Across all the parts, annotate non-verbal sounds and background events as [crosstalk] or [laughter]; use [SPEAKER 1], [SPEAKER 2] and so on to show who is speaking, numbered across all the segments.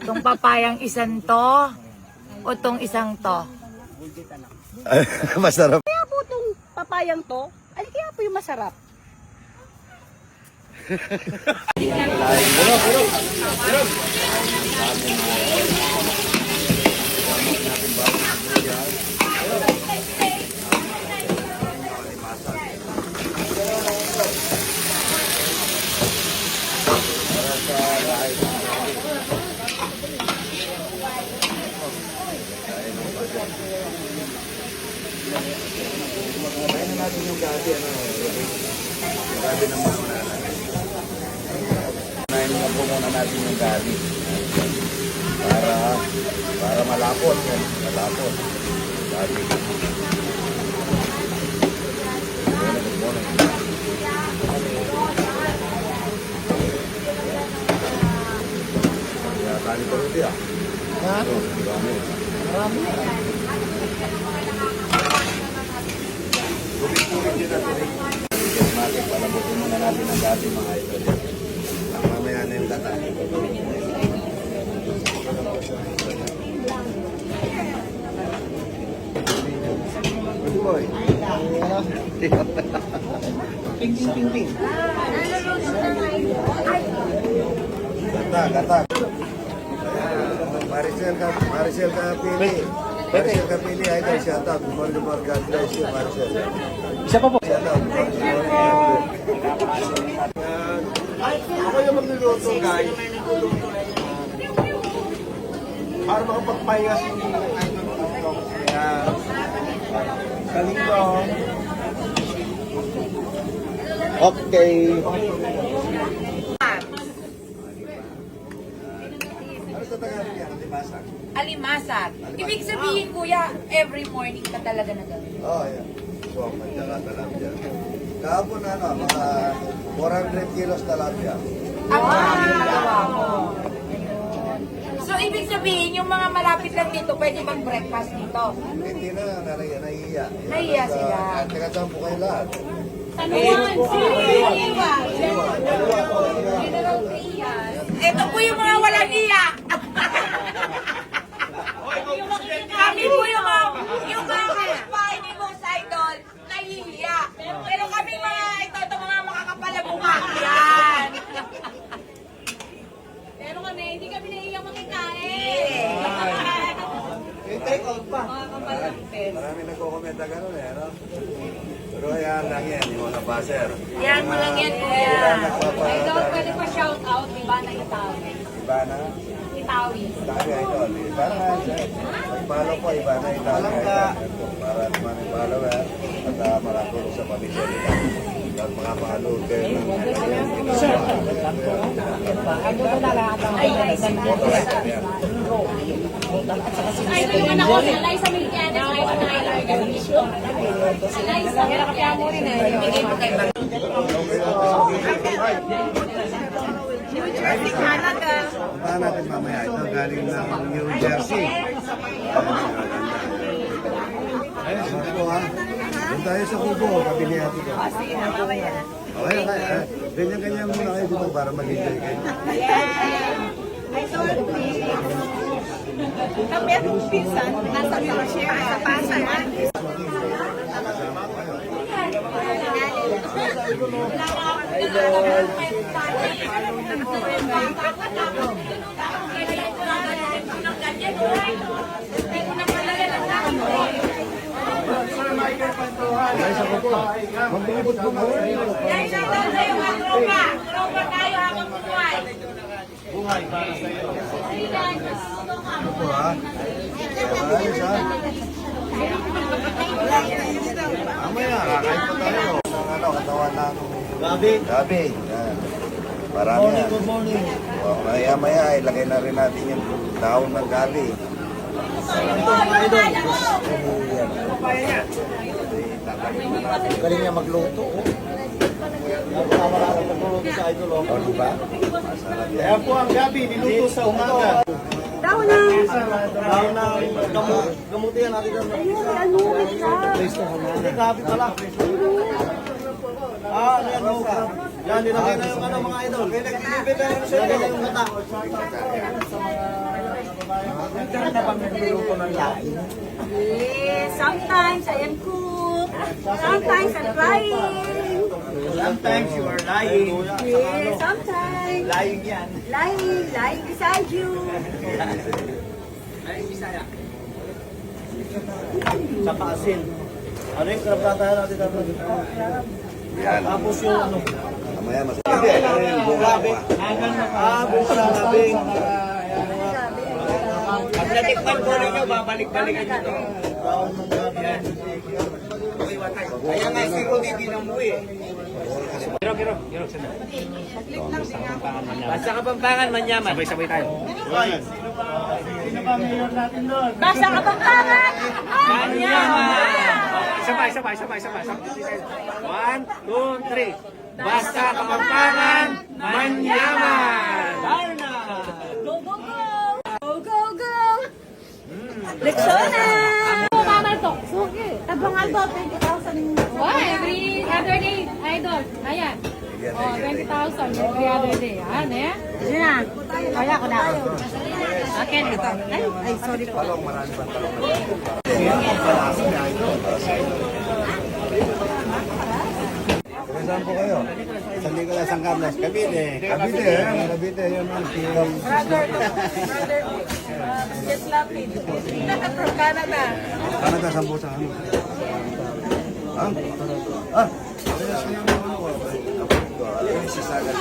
[SPEAKER 1] Itong papayang isang to o tong isang to? [laughs]
[SPEAKER 2] Masarap.
[SPEAKER 3] Kaya po itong papayang to, ay kaya po yung masarap. [laughs]
[SPEAKER 2] Kunain na po muna natin yung gabi. Para, para malapot. Yan. Malapot. Gabi. Good morning, good morning. Rin ah. Ha? Marami. Marami. Boy. Ping, ping, ping, ping. Gata, gata. Maricel ka, Maricel ka pili. Maricel ka pili, idol, shout out. Good morning, morning. God bless you, Maricel.
[SPEAKER 4] Isa pa po.
[SPEAKER 2] Shout out. Good morning, morning.
[SPEAKER 4] Ako yung magluluto, guys. Para makapagpahinga si Idol Tito. Kaya, galing ko. Okay.
[SPEAKER 2] Ano sa Tagalog yan? Limasan?
[SPEAKER 1] Alimasag. Ibig sabihin, kuya, every morning ka talaga na gawin.
[SPEAKER 2] Oo, oh, yan. So, may tsaka talapia. Kahapon ano, mga 400 kilos talapia.
[SPEAKER 1] Ang ginagawa mo. So, ibig sabihin, yung mga malapit lang dito, pwede mag-breakfast dito.
[SPEAKER 2] Hindi na, nahiya. Nahiya,
[SPEAKER 1] Nahiya sila.
[SPEAKER 2] Taga-saan po kayo lahat?
[SPEAKER 1] Ito po yung mga walang iya. [laughs] kami po yung mga, yung mga kapitbahay ni Boss Idol, nahihiya. Pero kami mga, ito, ito mga makakapalabuka. Yan.
[SPEAKER 3] Pero kami, hindi kami naiiyang
[SPEAKER 1] Eh.
[SPEAKER 4] Yung take out pa.
[SPEAKER 2] Marami nagko-komenta gano'n eh, ano? Pero yan lang yan, yung mga baser.
[SPEAKER 1] Yan mo lang yan, kuya.
[SPEAKER 2] Nagpapa...
[SPEAKER 3] pwede pa shout out, di ba, na Itawi.
[SPEAKER 2] Iba na.
[SPEAKER 3] Itawi.
[SPEAKER 2] Dami ito. Iba na. Mag-follow po, iba na. Na. Ito, Para naman yung follower at uh, makatulong sa pamilya nila. At mga paalog kayo ng
[SPEAKER 3] Ay, ito yung anak ko, si Eliza Milianes, Liza Nyler. Eliza, kaya kaya mo rin eh.
[SPEAKER 1] Bigay mo kay Bang.
[SPEAKER 2] Punta natin mamaya. Ito galing ng New Jersey. Ayun, sige po ha. Doon tayo sa kubo. Kabili natin ito.
[SPEAKER 3] Sige na, mamaya.
[SPEAKER 2] Okay, okay. ah. Ganyan-ganyan muna kayo dito para mag-enjoy kayo.
[SPEAKER 3] Ay, sorry. Kami at pinsan, nasa Miroshare, sa Pasay.
[SPEAKER 2] Ay, sa kubo. Magbibot po.
[SPEAKER 1] Yan, shout out sa'yo, mga tropa. Tropa tayo habang buhay.
[SPEAKER 2] Ito po ha. Ayos ha. Mamaya, kakain po tayo. Ano, katawan ng
[SPEAKER 4] Gabi.
[SPEAKER 2] gabi. Yan. Marami
[SPEAKER 4] Morning,
[SPEAKER 2] yan.
[SPEAKER 4] good morning.
[SPEAKER 2] O, maya maya, ilagay na rin natin yung daon ng gabi.
[SPEAKER 4] Galing niya magluto. Oh. Napakawala ka pagluluto sa idol. Oh.
[SPEAKER 2] O, di ba? Yan.
[SPEAKER 4] Kaya po ang gabi, niluto sa umaga.
[SPEAKER 3] Daw na.
[SPEAKER 4] Dahil na gamot, gamutin natin ang
[SPEAKER 3] Ayun, ano?
[SPEAKER 4] Hindi, gabi pala. Yan? nilagay na yung ano mga idol. Nag-deliver na yung sa'yo yung mata.
[SPEAKER 3] Yes, sometimes I am cook. Sometimes I'm crying.
[SPEAKER 4] Sometimes you are lying.
[SPEAKER 3] Yes, sometimes.
[SPEAKER 4] Lying yan.
[SPEAKER 3] Lying, lying beside you.
[SPEAKER 4] Saka asin. Ano yung karapatahan natin dapat?
[SPEAKER 2] Yan.
[SPEAKER 4] Tapos yung ano.
[SPEAKER 2] Mamaya mas... Hindi, ano yung bunga ko ah.
[SPEAKER 4] Ah, buka na labing.
[SPEAKER 5] Pag natikman po ninyo, babalik-balikan nyo to. Kaya nga siguro hindi namuwi eh. Kiro, kiro, kiro, sandali. Basta Kapampangan, Manyaman. Sabay-sabay tayo.
[SPEAKER 3] Basta kapampangan!
[SPEAKER 5] Manyaman! Isa pa, isa pa, isa pa, isa pa. Sabay tayo. One, two, three. Basta Kapampangan, Manyaman!
[SPEAKER 3] Go, go, go! Go, go, go! Rexona! Mama to. Sugi. Tabang aldo, 20,000.
[SPEAKER 6] Oh, every other day, idol. Ayan. Oh, 20,000 every other day. Ayan eh.
[SPEAKER 3] Sige na. Kaya ko na. Akin ito. Ay, sorry po.
[SPEAKER 2] Taga saan po kayo?
[SPEAKER 4] Sa Nicolas San Carlos, Cavite.
[SPEAKER 2] Cavite, eh. Cavite, yun ang team.
[SPEAKER 1] Brother, brother, uh, just lapid. From Canada.
[SPEAKER 2] Canada, saan po sa ano? Ha? Ah! Si Saga.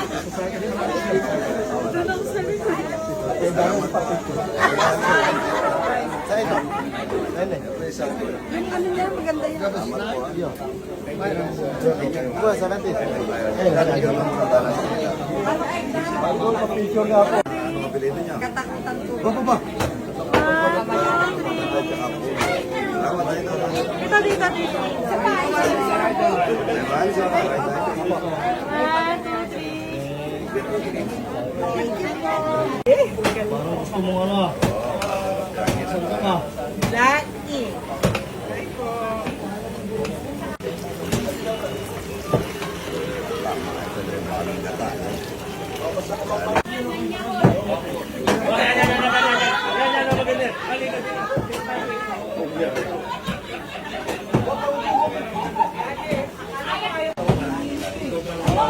[SPEAKER 4] Sa ito. Ayun eh.
[SPEAKER 1] Ano niya, maganda yun.
[SPEAKER 4] Ito, 70.
[SPEAKER 2] Picture nga po. Ano apelido niya?
[SPEAKER 1] Katakutan ko.
[SPEAKER 2] Ba, ba, ba? Tama tayo na.
[SPEAKER 1] Dito, dito, dito. Sa bahay.
[SPEAKER 2] Maraming salamat.
[SPEAKER 4] Gusto mo ano? Ah.
[SPEAKER 1] Laki.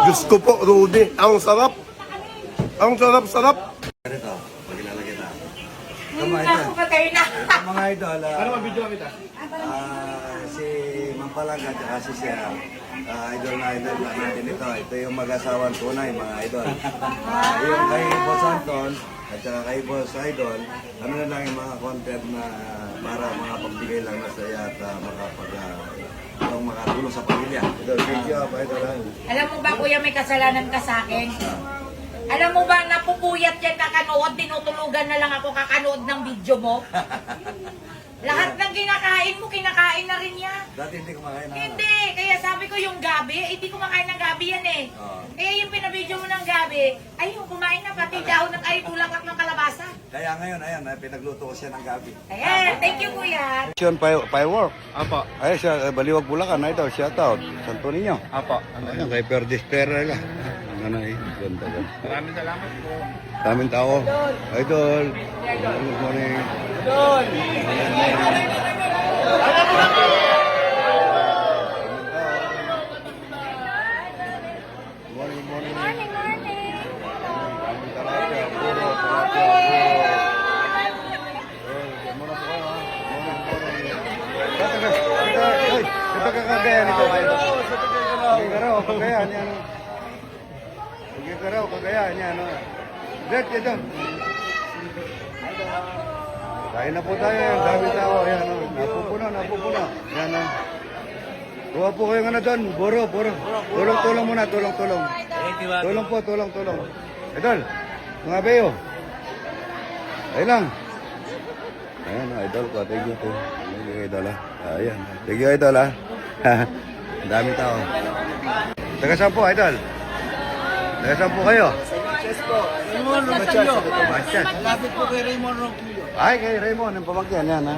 [SPEAKER 7] Diyos ko po, Rudy. Ang sarap. Ang sarap-sarap.
[SPEAKER 2] Ganito, pag ilalagay na. Tama
[SPEAKER 1] patay na.
[SPEAKER 2] Mga idol, ah, ah, si Mampalag at si Sierra, ah, idol na idol na natin ito. Ito yung mag-asawang tunay, mga idol. Ah, yung kay Boss Anton at saka kay Boss Idol, ano na lang yung mga content na para makapagbigay lang na saya at uh, makapag uh, makatulong sa pamilya. Idol, thank you, ah, idol. ah.
[SPEAKER 1] Alam mo ba, kuya, may kasalanan ka sa akin? Alam mo ba, napupuyat yan kakanood, tinutulugan na lang ako kakanood ng video mo? [laughs] Lahat ng kinakain mo, kinakain na rin yan.
[SPEAKER 2] Dati hindi kumakain na.
[SPEAKER 1] Hindi, kaya sabi ko yung gabi, eh, hindi kumakain ng gabi yan eh.
[SPEAKER 2] Oo.
[SPEAKER 1] Kaya yung pinabidyo mo ng gabi, ay yung kumain na pati dahon ng ay tulak ng kalabasa.
[SPEAKER 2] Kaya ngayon, ayan, ah, pinagluto ko siya ng gabi.
[SPEAKER 1] Ayan, thank you kuya.
[SPEAKER 7] Action firework.
[SPEAKER 5] Apo,
[SPEAKER 7] Ay, siya, eh, Baliwag Bulacan. Ito, shout out. Santo Niño.
[SPEAKER 5] apo.
[SPEAKER 7] Ayan, kay Perdis Perela. Ano eh, ganda ganda.
[SPEAKER 5] Maraming salamat po.
[SPEAKER 7] Daming tao. Idol. Good morning. Good morning, good morning.
[SPEAKER 3] Morning, morning.
[SPEAKER 7] Puro talapia, puro. Oy, good morning po kayo, Sige ka raw, kagayan yan. Sige ka raw, kagayan yan. oh. Red, ito. Kain na po tayo, ang dami tao. Ayan, oh. napupuno, napupuno. Yan, oh. Kuha po kayo nga na doon. Buro, buro. Tulong, tulong muna, tulong, tulong. Tulong po, tulong, tulong. Idol, mga beyo. Ayun lang. Ayan, idol ko. Thank you, you. Thank you, idol, ha. Ayan. Thank you, idol, ha. [laughs] Ang dami tao. Taga saan po, idol? Taga saan po kayo?
[SPEAKER 4] Raymond Romachalio.
[SPEAKER 7] Basta.
[SPEAKER 4] Malapit po kay Raymond.
[SPEAKER 7] Ay, kay Raymond, ang pamagyan yan, ha?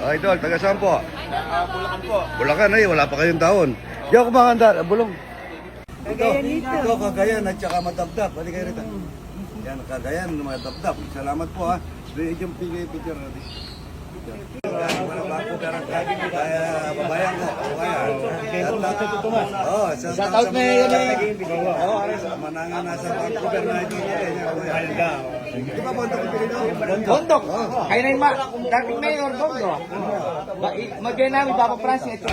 [SPEAKER 7] Oh, idol, taga saan po?
[SPEAKER 4] Ah, Bulacan po.
[SPEAKER 7] Bulacan, ay, wala pa kayong taon. Di ako kumakanta, bulong.
[SPEAKER 2] Ito, ito, Cagayan at saka Madabdab. Balik kayo rito. Yan, Cagayan, Madabdab. Salamat po ha. Yung picture natin. Kaya sa
[SPEAKER 4] Shout out na yun eh.
[SPEAKER 2] Oh, manangan nasa Vancouver na ito. Di ba bondok yung pinino?
[SPEAKER 5] Bondok. Kayo na yung ma... Dating mayor, Bondok. Magyan namin, Papa Francis. Ito